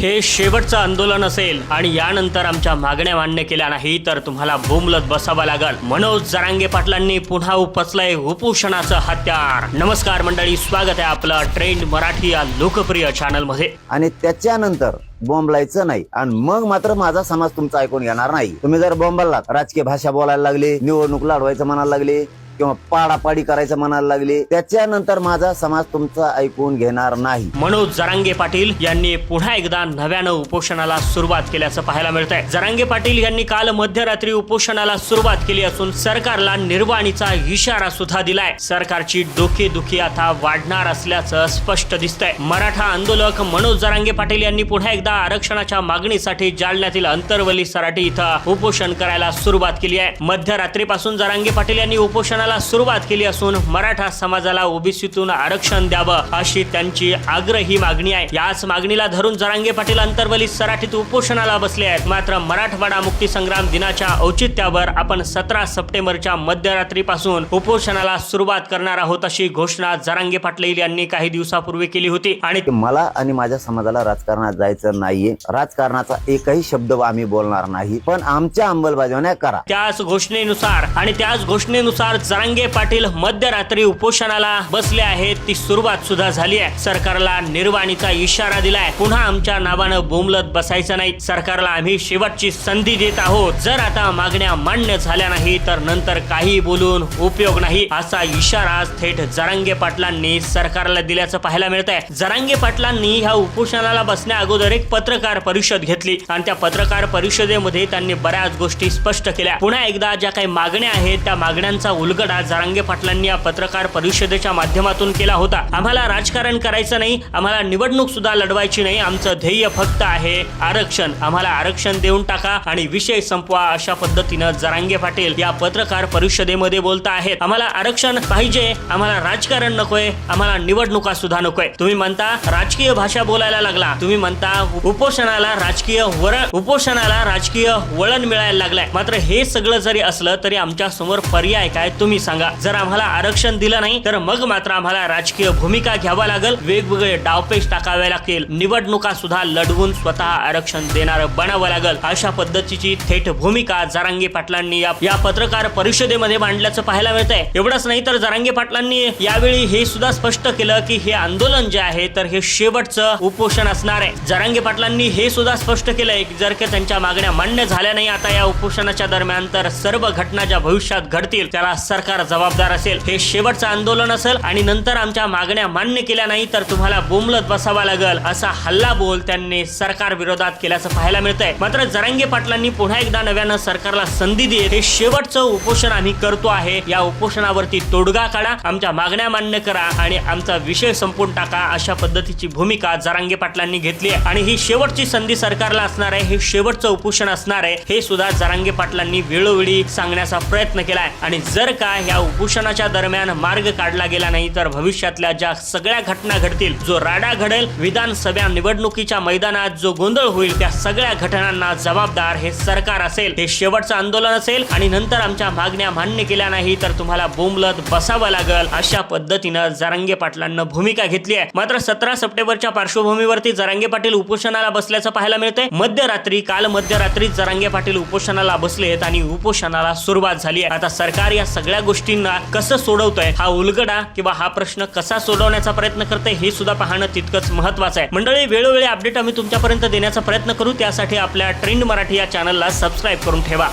हे शेवटचं आंदोलन असेल आणि यानंतर आमच्या मागण्या मान्य केल्या नाही तर तुम्हाला बोंबलत बसावं लागल. मनोज जरांगे पाटलांनी पुन्हा उपचलाय उपोषणाचं हत्यार. नमस्कार मंडळी स्वागत आहे आपलं ट्रेंड मराठी या लोकप्रिय चॅनलमध्ये आणि त्याच्यानंतर बोंबलायचं नाही आणि मग मात्र माझा समाज तुमचा ऐकून घेणार नाही. तुम्ही जर बोंबललात राजकीय भाषा बोलायला लागली निवडणूक लढवायचं म्हणायला लागली किंवा पाडापाडी करायचं म्हणायला लागले. त्याच्यानंतर माझा समाज तुमचा ऐकून घेणार नाही. मनोज जरांगे पाटील यांनी पुन्हा एकदा नव्यानं उपोषणाला सुरुवात केल्याचं पाहायला मिळत आहे जरांगे पाटील यांनी काल मध्यरात्री उपोषणाला सुरुवात केली असून सरकारला निर्वाणीचा इशारा सुद्धा दिलाय. सरकारची डोकेदुखी आता वाढणार असल्याचं स्पष्ट दिसतंय. मराठा आंदोलक मनोज जरांगे पाटील यांनी पुन्हा एकदा आरक्षणाच्या मागणीसाठी जालन्यातील अंतरवली सराटी इथं उपोषण करायला सुरुवात केली आहे. मध्यरात्रीपासून जरांगे पाटील यांनी उपोषणाला सुरुवात केली असून मराठा समाजाला ओबीसीतून आरक्षण द्यावं अशी त्यांची आग्रही मागणी आहे. याच मागणीला धरून जरांगे पाटील अंतरवली सराटीत उपोषणाला बसले आहेत. मात्र मराठवाडा मुक्ती संग्राम दिनाच्या औचित्यावर आपण सतरा सप्टेंबरच्या मध्यरात्रीपासून उपोषणाला सुरुवात करणार आहोत अशी घोषणा जरांगे पाटील यांनी काही दिवसापूर्वी केली होती. आणि मला आणि माझ्या समाजाला राजकारणात जायचं नाहीये. राजकारणाचा एकही शब्द आम्ही बोलणार नाही. पण आमच्या अंमलबजावण्या करा. त्याच घोषणेनुसार आणि त्याच घोषणेनुसार जरांगे पाटील मध्यरात्री उपोषणाला बसले आहेत. ती सुरुवात सुद्धा झाली आहे. सरकारला निर्वाणीचा इशारा दिलाय. पुन्हा आमच्या नावानं बोमलत बसायचं नाही. सरकारला आम्ही शेवटची संधी देत आहोत. जर आता मागण्या मान्य झाल्या नाही तर नंतर काही बोलून उपयोग नाही. असा इशारा थेट जरांगे पाटलांनी सरकारला दिल्याचं पाहायला मिळत आहे जरांगे पाटलांनी ह्या उपोषणाला बसण्या अगोदर एक पत्रकार परिषद घेतली. आणि त्या पत्रकार परिषदेमध्ये त्यांनी बऱ्याच गोष्टी स्पष्ट केल्या. पुन्हा एकदा ज्या काही मागण्या आहेत त्या मागण्यांचा उलगड जारांगे पाटलांनी या पत्रकार परिषदेच्या माध्यमातून केला होता. आम्हाला राजकारण करायचं नाही आम्हाला निवडणूक सुद्धा लढवायची नाही आमचं ध्येय फक्त आहे आरक्षण. आम्हाला आरक्षण देऊन टाका आणि विषय संपवा अशा पद्धतीनं जरांगे पाटील या पत्रकार परिषदेमध्ये बोलता आहेत. आम्हाला आरक्षण पाहिजे आम्हाला राजकारण नकोय आम्हाला निवडणुका सुद्धा नकोय. तुम्ही म्हणता राजकीय भाषा बोलायला लागला. तुम्ही म्हणता उपोषणाला राजकीय वरण उपोषणाला राजकीय वळण मिळायला लागलाय. मात्र हे सगळं जरी असलं तरी आमच्यासमोर पर्याय काय? तुम्ही सांगा. जर आम्हाला आरक्षण दिलं नाही तर मग मात्र आम्हाला राजकीय भूमिका घ्यावा लागेल. वेगवेगळे डावपेच टाकावे लागतील. निवडणुका सुद्धा लढवून स्वतः आरक्षण देणार बनावं लागेल. अशा पद्धतीची थेट भूमिका जरांगे पाटलांनी या- पत्रकार परिषदेमध्ये मांडल्याचं पाहायला मिळत आहे एवढंच नाही तर जारांगे पाटलांनी यावेळी हे सुद्धा स्पष्ट केलं की हे आंदोलन जे आहे तर हे शेवटचं उपोषण असणार आहे. जरांगी पाटलांनी हे सुद्धा स्पष्ट केलंय की जर का त्यांच्या मागण्या मान्य झाल्या नाही आता या उपोषणाच्या दरम्यान तर सर्व घटना ज्या भविष्यात घडतील त्याला सरकार जबाबदार असेल हे शेवटचं आंदोलन असेल आणि नंतर आमच्या मागण्या मान्य केल्या नाही तर तुम्हाला बोमलत बसावा लागल असा हल्ला बोल त्यांनी सरकार विरोधात केल्याचं पाहायला मिळतंय. मात्र जरांगे पाटलांनी पुन्हा एकदा नव्यानं सरकारला संधी देत हे शेवटचं उपोषण आम्ही करतो आहे. या उपोषणावरती तोडगा काढा आमच्या मागण्या मान्य करा आणि आमचा विषय संपून टाका अशा पद्धतीची भूमिका जरांगे पाटलांनी घेतली आहे. आणि ही शेवटची संधी सरकारला असणार आहे हे शेवटचं उपोषण असणार आहे हे सुद्धा जरांगे पाटलांनी वेळोवेळी सांगण्याचा प्रयत्न केलाय. आणि जर का या उपोषणाच्या दरम्यान मार्ग काढला गेला नाही तर भविष्यातल्या ज्या सगळ्या घटना घडतील जो राडा घडेल विधानसभा निवडणुकीच्या मैदानात जो गोंधळ होईल त्या सगळ्या घटनांना जबाबदार हे सरकार असेल हे शेवटचं आंदोलन असेल. आणि नंतर आमच्या मागण्या मान्य केल्या नाही तर तुम्हाला बोंबलत बसावं लागल. अशा पद्धतीनं जरांगे पाटलांना भूमिका घेतली आहे. मात्र सतरा सप्टेंबरच्या पार्श्वभूमीवरती जरांगे पाटील उपोषणाला बसल्याचं पाहायला मिळते मध्यरात्री काल मध्यरात्री जरांगे पाटील उपोषणाला बसलेत आणि उपोषणाला सुरुवात झाली आहे. आता सरकार या सगळ्या गोष्टींना कसं सोडवतोय हा उलगडा किंवा हा प्रश्न कसा सोडवण्याचा प्रयत्न करते हे सुद्धा पाहणं तितकंच महत्वाचं आहे. मंडळी वेळोवेळी अपडेट आम्ही तुमच्यापर्यंत देण्याचा प्रयत्न करू. त्यासाठी आपल्या ट्रेंड मराठी या चॅनलला सबस्क्राईब करून ठेवा.